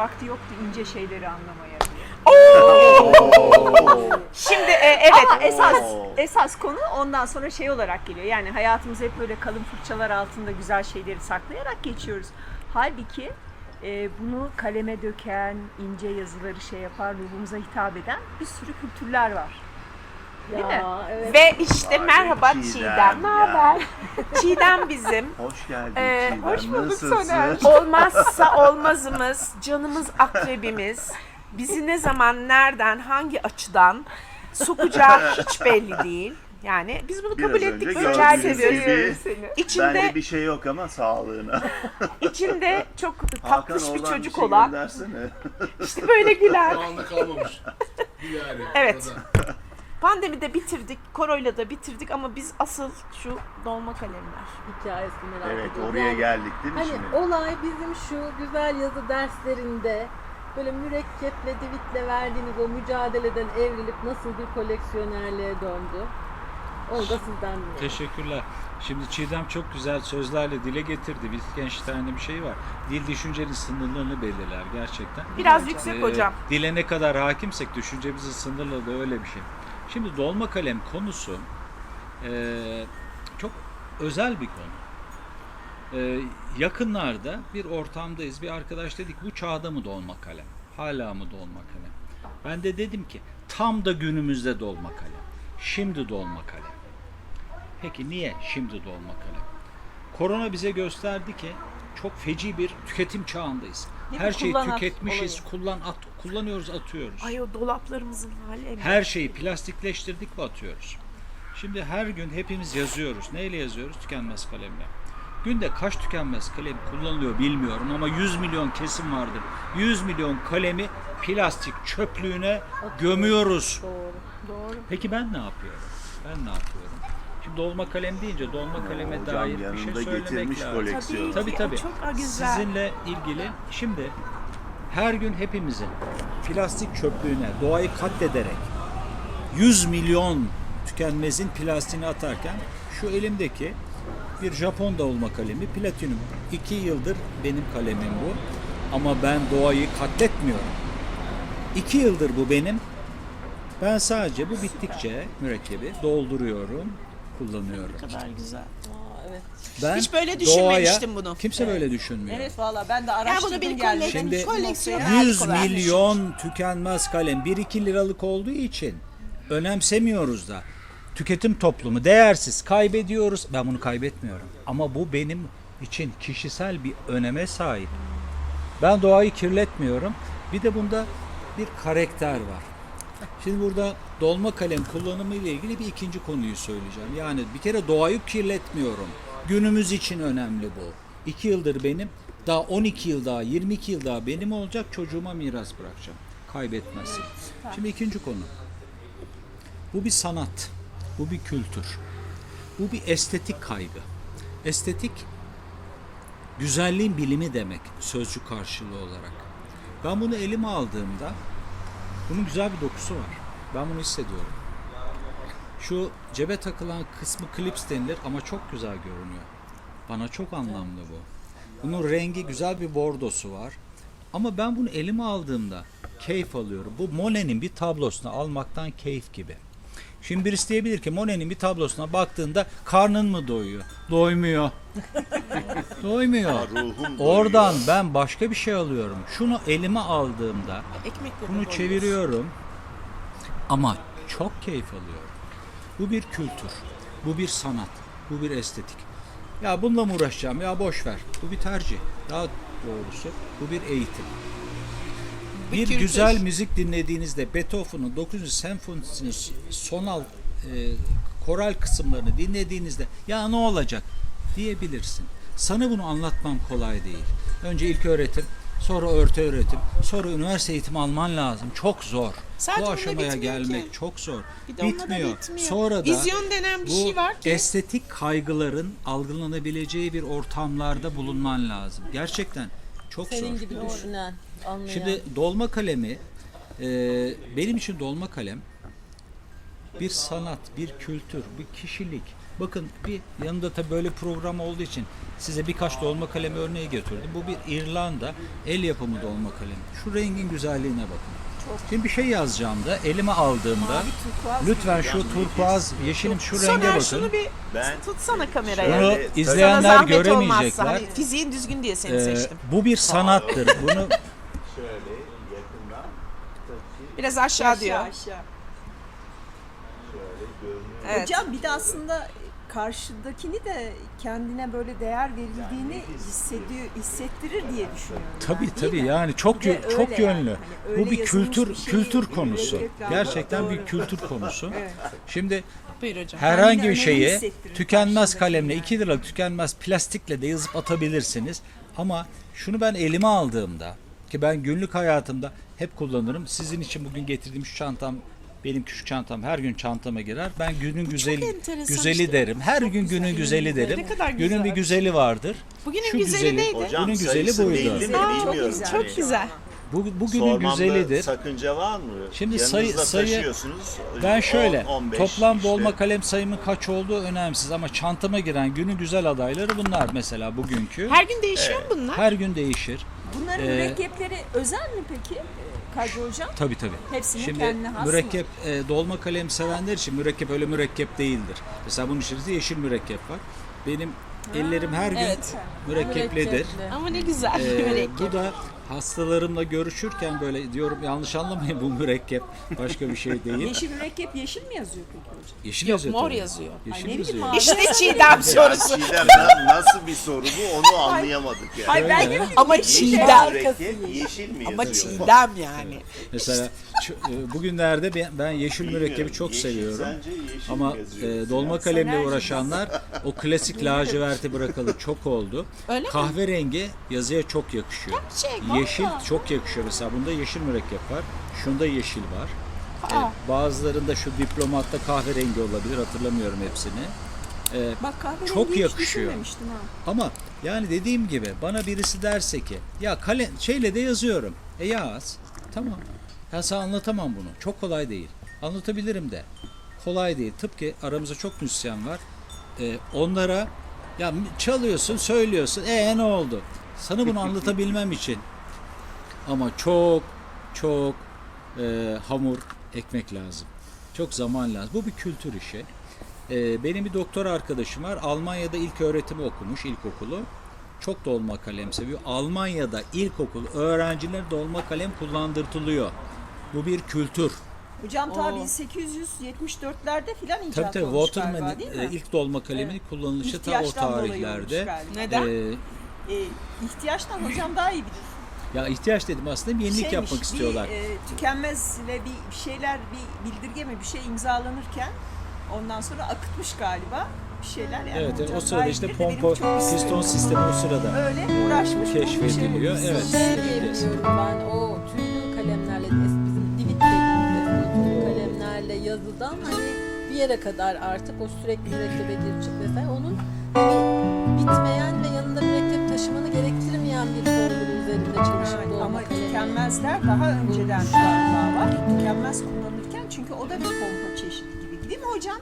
vakti yoktu ince şeyleri anlamaya. Şimdi e, evet. Ama esas esas konu ondan sonra şey olarak geliyor. Yani hayatımız hep böyle kalın fırçalar altında güzel şeyleri saklayarak geçiyoruz. Halbuki e, bunu kaleme döken, ince yazıları şey yapar, ruhumuza hitap eden bir sürü kültürler var. Değil mi? Ya, evet. Ve işte Vay merhaba Çiğdem Çiğdem. Ne ya. haber? Çiğdem bizim. Hoş geldin Ee, Çiğdem. hoş bulduk Nasılsın? Soner. Olmazsa olmazımız, canımız akrebimiz. Bizi ne zaman, nereden, hangi açıdan sokacağı hiç belli değil. Yani biz bunu kabul Biraz ettik. önce gördüğünüz seviyoruz. gibi seni. İçinde, Bende bir şey yok ama sağlığına. içinde çok Hakan tatlış bir oradan çocuk şey olan, göndersene. işte böyle güler. Anda kalmamış. Yani. Evet. arada. Pandemide bitirdik, koroyla da bitirdik ama biz asıl şu dolma kalemler. hikayesini merak evet ediyorum. oraya Yani geldik değil mi Hani şimdi? olay bizim şu güzel yazı derslerinde böyle mürekkeple, divitle verdiğiniz o mücadeleden evrilip nasıl bir koleksiyonerliğe döndü. Onu da sizden dinleyelim. Teşekkürler. Şimdi Çiğdem çok güzel sözlerle dile getirdi. Wittgenstein'de bir şey var. Dil düşüncenin sınırlarını belirler gerçekten. Biraz yüksek Ee, hocam. Dile ne kadar hakimsek düşüncemizin sınırları da öyle bir şey. Şimdi dolma kalem konusu ee, çok özel bir konu. Ee, yakınlarda bir ortamdayız. Bir arkadaş dedik bu çağda mı dolma kalem? Hala mı dolma kalem? Ben de dedim ki tam da günümüzde dolma kalem. Şimdi dolma kalem. Peki niye şimdi dolma kalem? Korona bize gösterdi ki çok feci bir tüketim çağındayız. Değil mi? Her şeyi Kullan at tüketmişiz, kullan at, kullanıyoruz, atıyoruz. Ay o dolaplarımızın hali. Her şeyi plastikleştirdik ve atıyoruz. Şimdi her gün hepimiz yazıyoruz. Neyle yazıyoruz? Tükenmez kalemle. Günde kaç tükenmez kalem kullanılıyor bilmiyorum ama 100 milyon kesim vardır. 100 milyon kalemi plastik çöplüğüne gömüyoruz. Doğru. Doğru. Peki ben ne yapıyorum? Ben ne yapıyorum? Şimdi dolma kalem deyince dolma kaleme Hocam dair bir yanında şey söylemek getirmiş lazım. koleksiyonu. Tabii tabii. Çok güzel. Sizinle ilgili şimdi her gün hepimizin plastik çöplüğüne doğayı katlederek 100 milyon tükenmezin plastiğini atarken şu elimdeki bir Japon dolma kalemi platinum. 2 yıldır benim kalemim bu. Ama ben doğayı katletmiyorum. 2 yıldır bu benim. Ben sadece bu bittikçe mürekkebi dolduruyorum, kullanıyorum. Ne kadar güzel. Aa, evet. Ben Hiç böyle düşünmemiştim doğaya- bunu. Kimse böyle düşünmüyor. Evet valla ben de Ya araştırdım bunu bir geldim. Şimdi koleksiyon 100 harika vermiş. milyon tükenmez kalem 1-2 liralık olduğu için önemsemiyoruz da. Tüketim toplumu değersiz kaybediyoruz. Ben bunu kaybetmiyorum. Ama bu benim için kişisel bir öneme sahip. Ben doğayı kirletmiyorum. Bir de bunda bir karakter var. Şimdi burada dolma kalem kullanımı ile ilgili bir ikinci konuyu söyleyeceğim. Yani bir kere doğayı kirletmiyorum. Günümüz için önemli bu. 2 yıldır benim, daha 12 yıl daha, 22 yıl daha benim olacak çocuğuma miras bırakacağım. Kaybetmesin. Şimdi ikinci konu. Bu bir sanat, bu bir kültür, bu bir estetik kaygı. Estetik güzelliğin bilimi demek sözcük karşılığı olarak. Ben bunu elime aldığımda bunun güzel bir dokusu var. Ben bunu hissediyorum. Şu cebe takılan kısmı klips denilir ama çok güzel görünüyor. Bana çok anlamlı bu. Bunun rengi güzel bir bordosu var. Ama ben bunu elime aldığımda keyif alıyorum. Bu Monet'in bir tablosunu almaktan keyif gibi. Şimdi birisi diyebilir ki Monet'in bir tablosuna baktığında karnın mı doyuyor? Doymuyor. Doymuyor. Ruhum Oradan ben başka bir şey alıyorum. Şunu elime aldığımda Ekmekle bunu çeviriyorum ama çok keyif alıyorum. Bu bir kültür, bu bir sanat, bu bir estetik. Ya bununla mı uğraşacağım? Ya boş ver. Bu bir tercih. Daha doğrusu bu bir eğitim. Bir güzel müzik dinlediğinizde Beethoven'ın 9. senfonisinin sonal e, koral kısımlarını dinlediğinizde ya ne olacak diyebilirsin. Sana bunu anlatmam kolay değil. Önce ilk öğretim, sonra orta öğretim, sonra üniversite eğitimi alman lazım. Çok zor. Sadece Bu aşamaya gelmek ki. çok zor. Bir de bitmiyor. bitmiyor. Sonra da Vizyon denen bir bu şey var ki. estetik kaygıların algılanabileceği bir ortamlarda bulunman lazım. Gerçekten çok Senin zor. gibi düşünen, anlayan. Şimdi dolma kalemi e, benim için dolma kalem bir sanat, bir kültür, bir kişilik, Bakın bir yanında tabii böyle program olduğu için size birkaç dolma kalemi örneği getirdim. Bu bir İrlanda el yapımı dolma kalemi. Şu rengin güzelliğine bakın. Şimdi bir şey yazacağım da elime aldığımda Mavi turkuaz lütfen şu turkuaz yeşilim şu renge Soner bakın. şunu bir Ben tutsana kameraya. Bunu Şöyle- Sana izleyenler zahmet olmazsa. göremeyecekler. Hani fiziğin düzgün diye seni Ee, seçtim. bu bir sanattır. Bunu şöyle yakından Biraz aşağı Aşağı diyor. aşağı. Evet. Hocam bir de aslında karşıdakini de kendine böyle değer verildiğini hissediyor, hissettirir diye düşünüyorum. tabii ben, tabii mi? yani çok Bir yö- çok öyle yani. yönlü. Hani Bu bir kültür bir şey kültür konusu. Gerçekten bir Doğru. kültür konusu. Evet. Şimdi Buyur hocam. herhangi bir şeyi tükenmez kalemle yani. 2 liralık tükenmez plastikle de yazıp atabilirsiniz. Ama şunu ben elime aldığımda ki ben günlük hayatımda hep kullanırım. Sizin için bugün getirdiğim şu çantam benim küçük çantam her gün çantama girer. Ben günün güzeli güzeli işte. derim. Her gün günün güzeli derim. Ne kadar Günün bir güzel. güzeli vardır. Bugünün Şu güzeli güzeli- neydi? hocam Bunun güzeli buydu. belli mi Aa, çok güzel. Çok güzel. Bu bugünün Sormamda güzelidir. sakınca var mı? Şimdi Yanınızda sayı- sayı-. Ben şöyle 10, 15 toplam işte. dolma kalem sayımın kaç olduğu önemsiz ama çantama giren günün güzel adayları bunlar mesela bugünkü. Her gün değişiyor mu bunlar? Her gün değişir. Bunların Ee, mürekkepleri özel mi peki Kadri Hocam? Tabii tabii. Hepsinin Şimdi kendine has mürekkep e, dolma kalem sevenler için mürekkep öyle mürekkep değildir. Mesela bunun içerisinde yeşil mürekkep var. Benim ellerim her gün evet. mürekkeplidir. Mürekkepli. Ama ne güzel Ee, mürekkep. bu da hastalarımla görüşürken böyle diyorum yanlış anlamayın bu mürekkep başka bir şey değil. Yeşil mürekkep yeşil mi yazıyor peki hocam? Yeşil Yok, yazıyor mor tabii. yazıyor. Yeşil Ay, ne yazıyor. abi. İşte Çiğdem Ya sorusu. Çiğdem na- nasıl bir soru bu onu anlayamadık yani. Ay ben Öyle. Ama Yeşil Çiğdem. mürekkep yeşil mi Ama yazıyor? Çiğdem yani. Mesela ç- e, bugünlerde ben, ben yeşil mürekkebi çok Yeşil seviyorum. sence yeşil Ama mi yazıyor? e, dolma kalemle Soner'cim. uğraşanlar o klasik laciverti bırakalı çok oldu. Öyle mi? Kahverengi yazıya çok yakışıyor. Gerçek, Yeşil çok yakışıyor. Mesela bunda yeşil mürekkep var. Şunda yeşil var. E, Aa. bazılarında şu diplomatta kahverengi olabilir. Hatırlamıyorum hepsini. E, Bak kahverengi Çok hiç yakışıyor. düşünmemiştim ha. ama yani dediğim gibi bana birisi derse ki ya kalem şeyle de yazıyorum. E yaz. Tamam. Ben sana anlatamam bunu. Çok kolay değil. Anlatabilirim de. Kolay değil. Tıpkı aramızda çok müzisyen var. E, onlara ya çalıyorsun, söylüyorsun. E ne oldu? Sana bunu anlatabilmem için ama çok çok e, hamur ekmek lazım. Çok zaman lazım. Bu bir kültür işi. E, benim bir doktor arkadaşım var. Almanya'da ilk öğretimi okumuş, ilkokulu. Çok dolma kalem seviyor. Almanya'da ilkokul öğrenciler dolma kalem kullandırtılıyor. Bu bir kültür. Hocam ta 1874'lerde filan icat Tabii tabii olmuş Waterman galiba değil mi? e, ilk dolma kaleminin kullanılışı ta o İhtiyaçtan dolayı olmuş tarihlerde. galiba. Neden? E, Ee, ihtiyaçtan hocam daha iyi bilir. Ya ihtiyaç dedim aslında bir yenilik Şeymiş, yapmak istiyorlar. Bir, e, tükenmezle bir bir şeyler, bir bildirge mi bir şey imzalanırken ondan sonra akıtmış galiba bir şeyler yani. Evet, evet, o sırada işte pompa piston sistemi o sırada öyle uğraşmış. keşfediliyor. şey. Evet. Şey diyebiliyorum ben o tüylü kalemlerle bizim divit dediğimiz kalemlerle yazıdan hani bir yere kadar artık o sürekli mürekkebe gir çık vesaire onun hani bitmeyen tükenmezler daha önceden var. Tükenmez kullanırken çünkü o da bir pompa çeşidi gibi değil mi hocam?